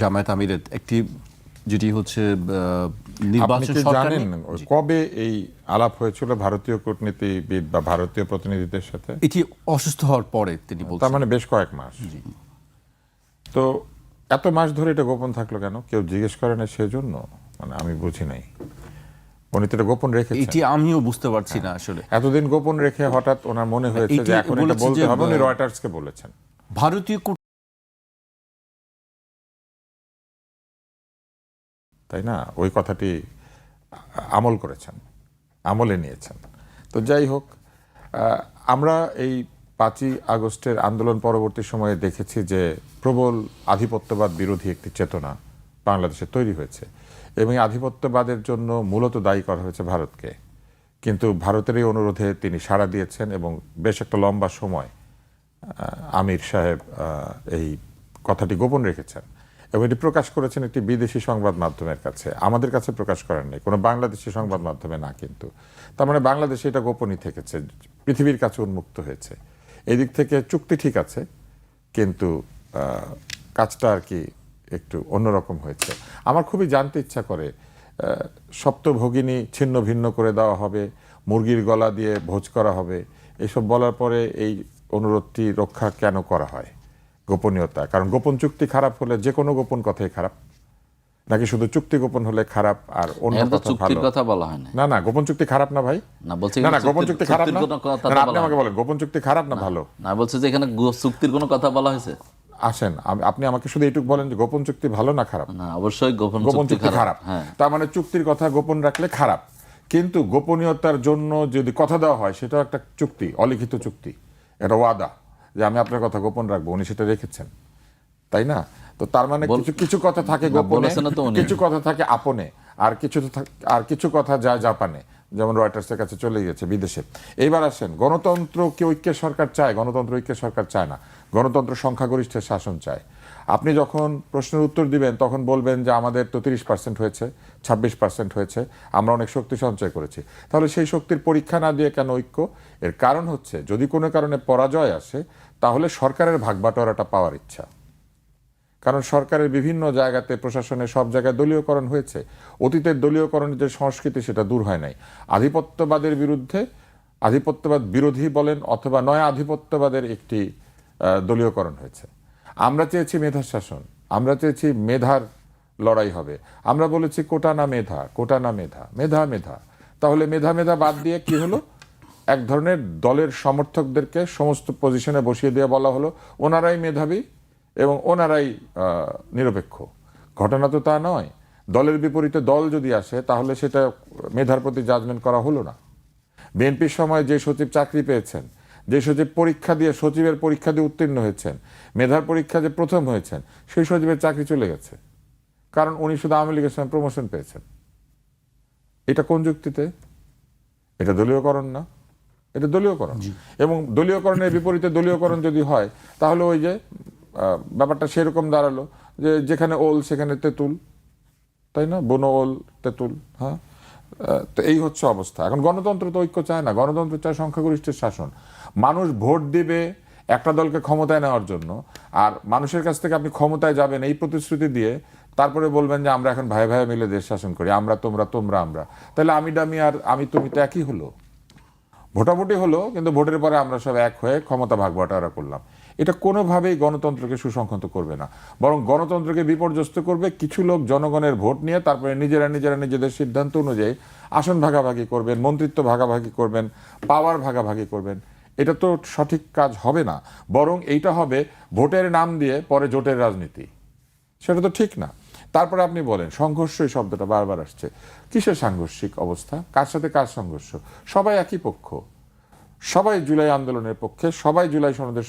জামায়াত আমিরের একটি যেটি হচ্ছে নির্বাচন জানেন কবে এই আলাপ হয়েছিল ভারতীয় কূটনীতিবিদ বা ভারতীয় প্রতিনিধিদের সাথে? এটি অসুস্থ হওয়ার পরে তিনি বলছেন। তার মানে বেশ কয়েক মাস। তো এত মাস ধরে এটা গোপন থাকল কেন? কেউ জিজ্ঞেস করে না সেজন্য? মানে আমি বুঝি নাই। উনি তো এটা গোপন রেখে এটি আমিও বুঝতে পারছি না আসলে। এতদিন গোপন রেখে হঠাৎ ওনার মনে হয়েছে যে এখন এটা বলতে হবে উনি রয়টার্সকে বলেছেন। ভারতীয় তাই না? ওই কথাটি আমল করেছেন, আমলে নিয়েছেন। তো যাই হোক আমরা এই পাঁচই আগস্টের আন্দোলন পরবর্তী সময়ে দেখেছি যে প্রবল আধিপত্যবাদ বিরোধী একটি চেতনা বাংলাদেশে তৈরি হয়েছে এবং আধিপত্যবাদের জন্য মূলত দায়ী করা হয়েছে ভারতকে। কিন্তু ভারতের এই অনুরোধে তিনি সাড়া দিয়েছেন এবং বেশ একটা লম্বা সময় আমির সাহেব এই কথাটি গোপন রেখেছেন। এবং এটি প্রকাশ করেছেন একটি বিদেশি সংবাদ মাধ্যমের কাছে। আমাদের কাছে প্রকাশ করেন নাই। কোনো বাংলাদেশি সংবাদ মাধ্যমে না কিন্তু। তার মানে বাংলাদেশে এটা গোপনই থেকেছে, পৃথিবীর কাছে উন্মুক্ত হয়েছে। এই দিক থেকে চুক্তি ঠিক আছে, কিন্তু কাজটা আর কি একটু অন্যরকম হয়েছে। আমার খুবই জানতে ইচ্ছা করে সপ্তভগিনী ছিন্ন ভিন্ন করে দেওয়া হবে, মুরগির গলা দিয়ে ভোজ করা হবে। এসব বলার পরে এই অনুরোধটি রক্ষা কেন করা হয়? গোপনীয়তা। কারণ গোপন চুক্তি খারাপ হলে যে কোনো গোপন কথাই খারাপ। নাকি শুধু চুক্তি গোপন হলে খারাপ আর অন্য কথা চুক্তির কথা বলা হয় না না গোপন চুক্তি খারাপ না ভাই। না বলছি না না গোপন চুক্তি খারাপ না। আপনি আমাকে বলেন গোপন চুক্তি খারাপ না ভালো? না বলছে যে এখানে চুক্তির কোনো কথা বলা হয়েছে? আসেন আপনি আমাকে শুধু এইটুকু বলেন যে গোপন চুক্তি ভালো না খারাপ? না অবশ্যই গোপন গোপন চুক্তি চুক্তি খারাপ। হ্যাঁ। তার মানে চুক্তির কথা গোপন রাখলে খারাপ। কিন্তু গোপনীয়তার জন্য যদি কথা দেওয়া হয় সেটাও একটা চুক্তি অলিখিত চুক্তি। এটা ওয়াদা। যে আমি আপনার কথা গোপন রাখব উনি সেটা রেখেছেন। তাই না? তো তার মানে কিছু কিছু কথা থাকে গোপনে। কিছু কথা থাকে আপনে আর কিছু আর কিছু কথা যায় জাপানে যেমন রয়টার্সের কাছে চলে গেছে বিদেশে। এইবার আসেন গণতন্ত্র কি ঐক্যের সরকার চায়? গণতন্ত্র ঐক্যের সরকার চায় না। গণতন্ত্র সংখ্যাগরিষ্ঠের শাসন চায়। আপনি যখন প্রশ্নের উত্তর দিবেন, তখন বলবেন যে আমাদের তো তিরিশ পার্সেন্ট হয়েছে, ছাব্বিশ পার্সেন্ট হয়েছে, আমরা অনেক শক্তি সঞ্চয় করেছি। তাহলে সেই শক্তির পরীক্ষা না দিয়ে কেন ঐক্য? এর কারণ হচ্ছে, যদি কোনো কারণে পরাজয় আসে, তাহলে সরকারের ভাগবাটোয়ারাটা পাওয়ার ইচ্ছা। কারণ সরকারের বিভিন্ন জায়গাতে প্রশাসনের সব জায়গায় দলীয়করণ হয়েছে। অতীতের দলীয়করণের যে সংস্কৃতি, সেটা দূর হয় নাই। আধিপত্যবাদের বিরুদ্ধে, আধিপত্যবাদ বিরোধী বলেন অথবা নয়া আধিপত্যবাদের একটি দলীয়করণ হয়েছে। আমরা চেয়েছি মেধার শাসন, আমরা চেয়েছি মেধার লড়াই হবে। আমরা বলেছি কোটা না মেধা, কোটা না মেধা মেধা মেধা। তাহলে মেধা মেধা বাদ দিয়ে কি হলো? এক ধরনের দলের সমর্থকদেরকে সমস্ত পজিশনে বসিয়ে দিয়ে বলা হলো, ওনারাই মেধাবী এবং ওনারাই নিরপেক্ষ। ঘটনা তো তা নয়। দলের বিপরীতে দল যদি আসে, তাহলে সেটা মেধার প্রতি জাজমেন্ট করা হলো না। বিএনপির সময় যে সচিব চাকরি পেয়েছেন যে সচিব পরীক্ষা দিয়ে সচিবের পরীক্ষা দিয়ে উত্তীর্ণ হয়েছেন। মেধার পরীক্ষা যে প্রথম হয়েছেন সেই সচিবের চাকরি চলে গেছে। কারণ উনি শুধু আওয়ামী লীগের সময় প্রমোশন পেয়েছেন। এটা কোন যুক্তিতে? এটা দলীয়করণ না। এটা দলীয়করণ। এবং দলীয়করণের বিপরীতে দলীয়করণ যদি হয় তাহলে ওই যে ব্যাপারটা সেরকম দাঁড়াল যে যেখানে ওল সেখানে তেঁতুল। তাই না? বনো ওল তেঁতুল হ্যাঁ? তো এই হচ্ছে অবস্থা। এখন গণতন্ত্র তো ঐক্য চায় না, গণতন্ত্র চায় সংখ্যাগরিষ্ঠের শাসন। মানুষ ভোট দিবে একটা দলকে ক্ষমতায় নেওয়ার জন্য, আর মানুষের কাছ থেকে আপনি ক্ষমতায় যাবেন এই প্রতিশ্রুতি দিয়ে তারপরে বলবেন যে আমরা এখন ভাই ভাই মিলে দেশ শাসন করি, আমরা তোমরা তোমরা, আমরা। তাহলে আমি ডামি আর আমি তুমি তো একই হলো। ভোটাভুটি হলো, কিন্তু ভোটের পরে আমরা সব এক হয়ে ক্ষমতা ভাগ বাটোয়ারা করলাম। এটা কোনোভাবেই গণতন্ত্রকে সুসংহত করবে না। বরং গণতন্ত্রকে বিপর্যস্ত করবে কিছু লোক জনগণের ভোট নিয়ে, তারপরে নিজেরা নিজেরা নিজেদের সিদ্ধান্ত অনুযায়ী আসন ভাগাভাগি করবেন, মন্ত্রিত্ব ভাগাভাগি করবেন, পাওয়ার ভাগাভাগি করবেন। এটা তো সঠিক কাজ হবে না। বরং এইটা হবে ভোটের নাম দিয়ে পরে জোটের রাজনীতি। সেটা তো ঠিক না। তারপরে আপনি বলেন, সংঘর্ষ এই শব্দটা বারবার আসছে। কিসের সাংঘর্ষিক অবস্থা? কার সাথে কার সংঘর্ষ? সবাই একই পক্ষ। সবাই জুলাই আন্দোলনের পক্ষে সবাই জুলাই সনদের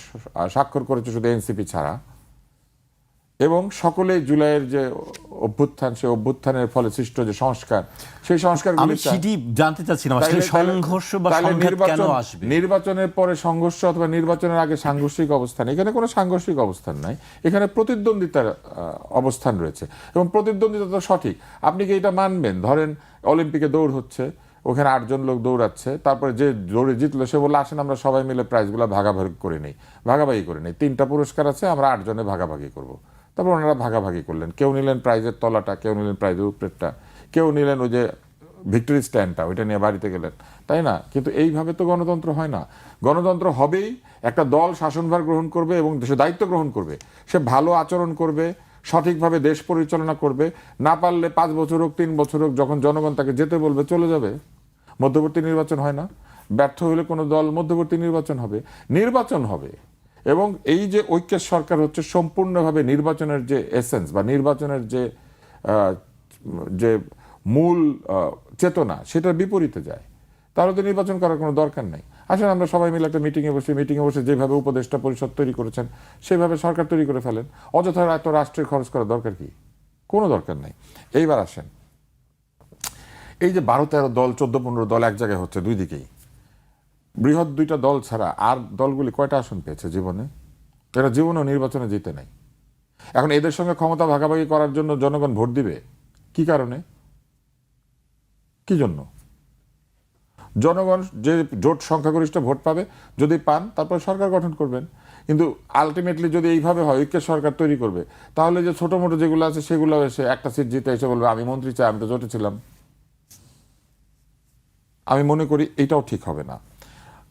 স্বাক্ষর করেছে শুধু এনসিপি ছাড়া। এবং সকলেই জুলাইয়ের যে অভ্যুত্থান সেই অভ্যুত্থানের ফলে সৃষ্ট যে সংস্কার সেই সংস্কার আমি সেটি জানতে চাচ্ছিলাম আসলে সংঘর্ষ বা সংঘাত কেন আসবে? নির্বাচনের পরে সংঘর্ষ অথবা নির্বাচনের আগে সাংঘর্ষিক অবস্থান এখানে কোনো সাংঘর্ষিক অবস্থান নাই। এখানে প্রতিদ্বন্দ্বিতার অবস্থান রয়েছে। এবং প্রতিদ্বন্দ্বিতা তো সঠিক। আপনি কি এটা মানবেন? ধরেন অলিম্পিকে দৌড় হচ্ছে ওখানে আটজন লোক দৌড়াচ্ছে, তারপরে যে দৌড়ে জিতলো, সে বলল, আসেন, আমরা সবাই মিলে প্রাইজগুলো ভাগাভাগি করে নিই, ভাগাভাগি করে নিই। তিনটা পুরস্কার আছে, আমরা আটজনে ভাগাভাগি করব। তারপর ওনারা ভাগাভাগি করলেন। কেউ নিলেন প্রাইজের তলাটা, কেউ নিলেন প্রাইজের উপরেরটা, কেউ নিলেন ওই যে ভিক্টোরি স্ট্যান্ডটা, ওইটা নিয়ে বাড়িতে গেলেন, তাই না? কিন্তু এইভাবে তো গণতন্ত্র হয় না। গণতন্ত্র হবেই, একটা দল শাসনভার গ্রহণ করবে এবং দেশে দায়িত্ব গ্রহণ করবে, সে ভালো আচরণ করবে সঠিকভাবে দেশ পরিচালনা করবে। না পারলে পাঁচ বছর হোক, তিন বছর হোক, যখন জনগণ তাকে যেতে বলবে, চলে যাবে। মধ্যবর্তী নির্বাচন হয় না। ব্যর্থ হলে কোনো দল মধ্যবর্তী নির্বাচন হবে। নির্বাচন হবে। এবং এই যে ঐক্যের সরকার হচ্ছে সম্পূর্ণভাবে নির্বাচনের যে এসেন্স বা নির্বাচনের যে যে মূল চেতনা, সেটার বিপরীতে যায়। তাহলে তো নির্বাচন করার কোনো দরকার নেই। আসলে আমরা সবাই মিলে একটা মিটিংয়ে বসে মিটিংয়ে বসে যেভাবে উপদেষ্টা পরিষদ তৈরি করেছেন, সেভাবে সরকার তৈরি করে ফেলেন। অযথা এত রাষ্ট্রের খরচ করা দরকার কি? কোনো দরকার নাই। এইবার আসেন। এই যে বারো তেরো দল, চোদ্দ পনেরো দল এক জায়গায় হচ্ছে, দুই দিকেই। বৃহৎ দুইটা দল ছাড়া আর দলগুলি কয়টা আসন পেয়েছে জীবনে? এরা জীবনেও নির্বাচনে জিতে নাই। এখন এদের সঙ্গে ক্ষমতা ভাগাভাগি করার জন্য জনগণ ভোট দিবে? কি কারণে? কি জন্য? জনগণ যে জোট সংখ্যাগরিষ্ঠ ভোট পাবে, যদি পান, তারপর সরকার গঠন করবেন। কিন্তু আলটিমেটলি যদি এইভাবে হয়, ঐক্যের সরকার তৈরি করবে, তাহলে যে ছোট মোটো যেগুলো আছে সেগুলো এসে একটা সিট জিতে এসে বলবে, আমি মন্ত্রী চাই, আমি তো জোটে ছিলাম। আমি মনে করি এটাও ঠিক হবে না।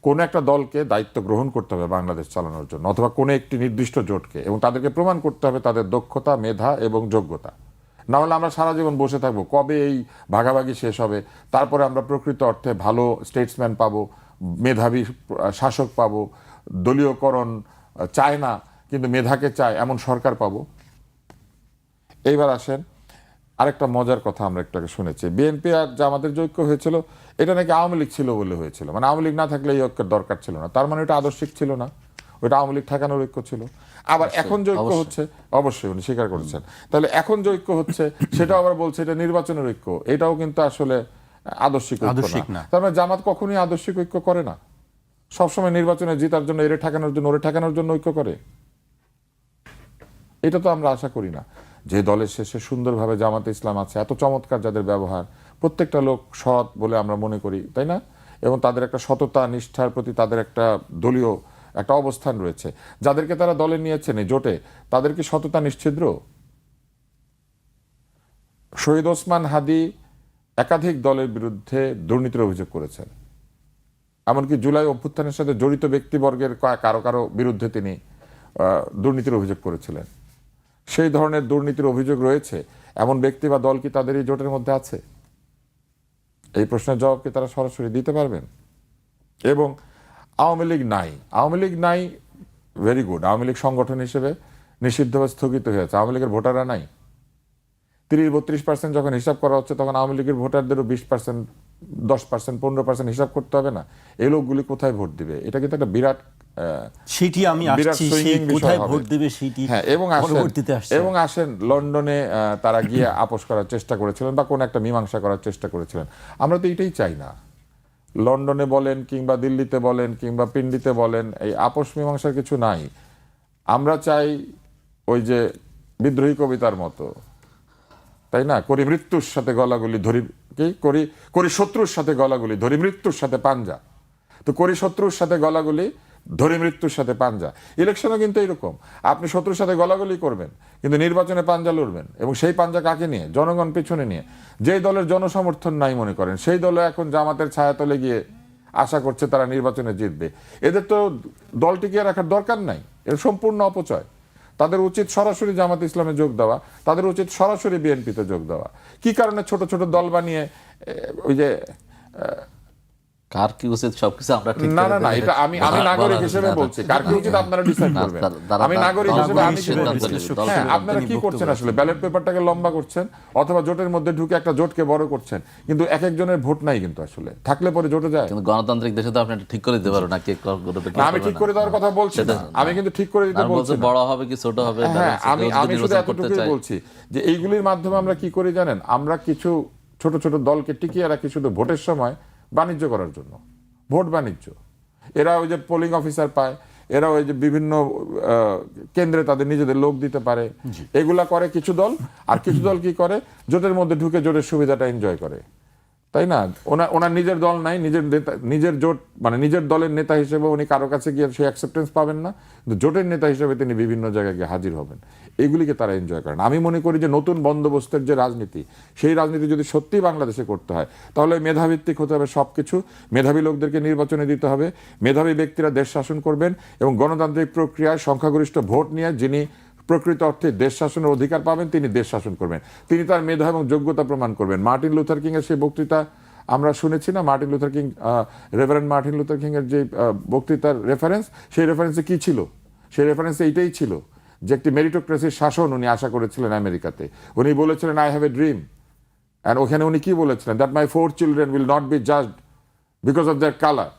কোন একটা দলকে দায়িত্ব গ্রহণ করতে হবে বাংলাদেশ চালানোর জন্য, অথবা কোনো একটি নির্দিষ্ট জোটকে, এবং তাদেরকে প্রমাণ করতে হবে তাদের দক্ষতা, মেধা এবং যোগ্যতা। না হলে আমরা সারা জীবন বসে থাকব। কবে এই ভাগাভাগি শেষ হবে? তারপরে আমরা প্রকৃত অর্থে ভালো স্টেটসম্যান পাবো, মেধাবী শাসক পাবো, দলীয়করণ চায় না, কিন্তু মেধাকে চায় এমন সরকার পাবো। এইবার আসেন, আরেকটা মজার কথা আমরা একটাকে শুনেছি। বিএনপি আর জামাতের আমাদের ঐক্য হয়েছিল, এটা নাকি আওয়ামী লীগ ছিল বলে হয়েছিল। মানে আওয়ামী লীগ না থাকলে এই ঐক্যের দরকার ছিল না। তার মানে এটা আদর্শিক ছিল না। ওটা আওয়ামী লীগ ঠেকানোর ঐক্য ছিল। আবার এখন যে ঐক্য হচ্ছে অবশ্যই উনি স্বীকার করেছেন। তাহলে এখন যে ঐক্য হচ্ছে সেটাও আবার বলছে এটা নির্বাচনের ঐক্য। এটাও কিন্তু আসলে আদর্শিক আদর্শিক না। তার মানে জামাত কখনোই আদর্শিক ঐক্য করে না। সবসময় নির্বাচনে জিতার জন্য এরে ঠেকানোর জন্য ওরে ঠেকানোর জন্য ঐক্য করে। এটা তো আমরা আশা করি না। যে দলের শেষে সুন্দরভাবে জামাতে ইসলাম আছে এত চমৎকার যাদের ব্যবহার প্রত্যেকটা লোক সৎ বলে আমরা মনে করি তাই না? এবং তাদের একটা সততা নিষ্ঠার প্রতি তাদের একটা দলীয় একটা অবস্থান রয়েছে। যাদেরকে তারা দলে নিয়েছেন এই জোটে, তাদের কি সততা নিশ্ছিদ্র শহীদ ওসমান হাদি একাধিক দলের বিরুদ্ধে দুর্নীতির অভিযোগ করেছেন। এমনকি জুলাই অভ্যুত্থানের সাথে জড়িত ব্যক্তিবর্গের কারও কারও বিরুদ্ধে তিনি দুর্নীতির অভিযোগ করেছিলেন। সেই ধরনের দুর্নীতির অভিযোগ রয়েছে। এমন ব্যক্তি বা দল কি তাদের এই জোটের মধ্যে আছে? এই প্রশ্নের জবাব কি তারা সরাসরি দিতে পারবেন? এবং আওয়ামী লীগ নাই। আওয়ামী লীগ নাই ভেরি গুড আওয়ামী লীগ সংগঠন হিসেবে নিষিদ্ধ বা স্থগিত হয়েছে আওয়ামী লীগের ভোটাররা নাই। তিরিশ বত্রিশ পার্সেন্ট যখন হিসাব করা হচ্ছে তখন আওয়ামী লীগের ভোটারদেরও বিশ পার্সেন্ট দশ পার্সেন্ট পনেরো পার্সেন্ট হিসাব করতে হবে না। এই লোকগুলি কোথায় ভোট দিবে? এটা কিন্তু একটা বিরাট সেটি আমি বিরাট আসছি সেই swinging বিষয় কোথায় ভোট দেবে সেটি হ্যাঁ এবং আসেন পরবর্তীতে আসছে। এবং আসেন লন্ডনে তারা গিয়ে আপোষ করার চেষ্টা করেছিলেন বা কোন একটা মীমাংসা করার চেষ্টা করেছিলেন। আমরা তো এটাই চাই না। লন্ডনে বলেন কিংবা দিল্লিতে বলেন কিংবা পিন্ডিতে বলেন, এই আপোষ মীমাংসার কিছু নাই। আমরা চাই ওই যে বিদ্রোহী কবিতার মতো, তাই না? করি মৃত্যুর সাথে গলাগুলি ধরি, কি? করি করি শত্রুর সাথে গলাগুলি ধরি, মৃত্যুর সাথে পাঞ্জা। তো করি শত্রুর সাথে গলাগুলি ধরি মৃত্যুর সাথে পাঞ্জা। ইলেকশনও কিন্তু এরকম আপনি শত্রুর সাথে গলাগলি করবেন, কিন্তু নির্বাচনে পাঞ্জা লড়বেন এবং সেই পাঞ্জা কাকে নিয়ে? জনগণ পেছনে নিয়ে। যেই দলের জনসমর্থন নাই মনে করেন, সেই দলে এখন জামাতের ছায়াতলে গিয়ে আশা করছে তারা নির্বাচনে জিতবে। এদের তো দল টিকিয়ে রাখার দরকার নাই, এর সম্পূর্ণ অপচয়। তাদের উচিত সরাসরি জামাত ইসলামে যোগ দেওয়া, তাদের উচিত সরাসরি বিএনপিতে যোগ দেওয়া। কি কারণে ছোট ছোট দল বানিয়ে ওই যে কার কি উচিত সবকিছু আমরা ঠিক না না না এটা আমি আমি নাগরিক হিসেবে বলছি। কার কি উচিত আপনারা ডিসাইড করবেন? আমি নাগরিক হিসেবে আমি সিদ্ধান্ত হ্যাঁ আপনারা কি করছেন আসলে? ব্যালট পেপারটাকে লম্বা করছেন অথবা জোটের মধ্যে ঢুকে একটা জোটকে বড় করছেন কিন্তু এক একজনের ভোট নাই কিন্তু আসলে। থাকলে পরে জোটে যায়। কিন্তু গণতান্ত্রিক দেশে তো আপনি ঠিক করে দিতে পারো না কে আমি ঠিক করে দেওয়ার কথা বলছি না। আমি কিন্তু ঠিক করে দিতে বলছি বড় হবে কি ছোট হবে হ্যাঁ আমি আমি শুধু এতটুকুই বলছি যে এইগুলির মাধ্যমে আমরা কি করি জানেন? আমরা কিছু ছোট ছোট দলকে টিকিয়ে রাখি শুধু ভোটের সময় বাণিজ্য করার জন্য ভোট বাণিজ্য। এরা ওই যে পোলিং অফিসার পায় এরা ওই যে বিভিন্ন কেন্দ্রে তাদের নিজেদের লোক দিতে পারে। এগুলা করে কিছু দল আর কিছু দল কি করে? জোটের মধ্যে ঢুকে জোটের সুবিধাটা এনজয় করে। তাই না? ওনার ওনার নিজের দল নাই, নিজের নিজের জোট মানে নিজের দলের নেতা হিসেবে উনি কারও কাছে গিয়ে সেই অ্যাকসেপ্টেন্স পাবেন না। কিন্তু জোটের নেতা হিসেবে তিনি বিভিন্ন জায়গায় গিয়ে হাজির হবেন। এগুলিকে তারা এনজয় করেন। আমি মনে করি যে নতুন বন্দোবস্তের যে রাজনীতি, সেই রাজনীতি যদি সত্যি বাংলাদেশে করতে হয়, তাহলে মেধাভিত্তিক হতে হবে সব কিছু মেধাবী লোকদেরকে নির্বাচনে দিতে হবে। মেধাবী ব্যক্তিরা দেশ শাসন করবেন এবং গণতান্ত্রিক প্রক্রিয়ায় সংখ্যাগরিষ্ঠ ভোট নিয়ে যিনি প্রকৃত অর্থে দেশ শাসনের অধিকার পাবেন তিনি দেশ শাসন করবেন। তিনি তার মেধা এবং যোগ্যতা প্রমাণ করবেন। মার্টিন লুথার কিং এর সেই বক্তৃতা আমরা শুনেছি না? Martin Luther King reverend Martin Luther King এর যে বক্তৃতার রেফারেন্স সেই রেফারেন্সে কি ছিল? সেই রেফারেন্সে এইটাই ছিল যে একটি মেরিটোক্রেসির শাসন উনি আশা করেছিলেন আমেরিকাতে। উনি বলেছিলেন I have a dream and ওখানে উনি কি বলেছিলেন? That my four children will not be judged because of their colour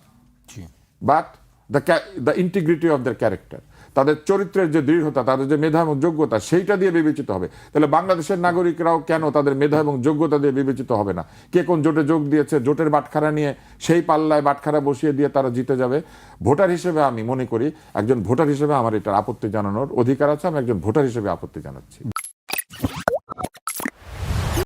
but the the integrity of their character তাদের চরিত্রের যে দৃঢ়তা, তাদের যে মেধা এবং যোগ্যতা, সেইটা দিয়ে বিবেচিত হবে। তাহলে বাংলাদেশের নাগরিকরাও কেন তাদের মেধা এবং যোগ্যতা দিয়ে বিবেচিত হবে না? কে কোন জোটে যোগ দিয়েছে, জোটের বাটখারা নিয়ে সেই পাল্লায় বাটখারা বসিয়ে দিয়ে তারা জিতে যাবে? ভোটার হিসেবে আমি মনে করি, একজন ভোটার হিসেবে আমার এটার আপত্তি জানানোর অধিকার আছে, আমি একজন ভোটার হিসেবে আপত্তি জানাচ্ছি।